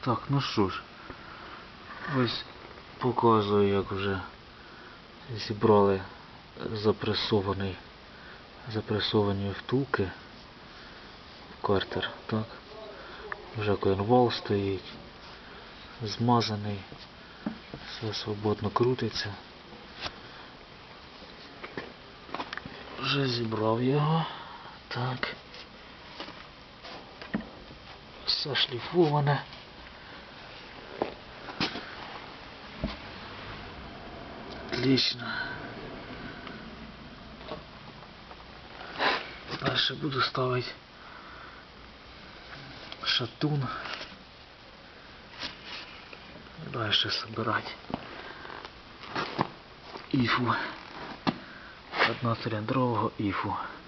Так, ну що ж, ось показую, як вже зібрали запресований, запресовані втулки в картер, так. Вже коінвал стоїть, змазаний, все свободно крутиться. Вже зібрав його. Так. Все шліфоване. Отлично. Дальше буду ставить шатун. Дальше собирать ифу. Одноциліндрового іфу. Ех.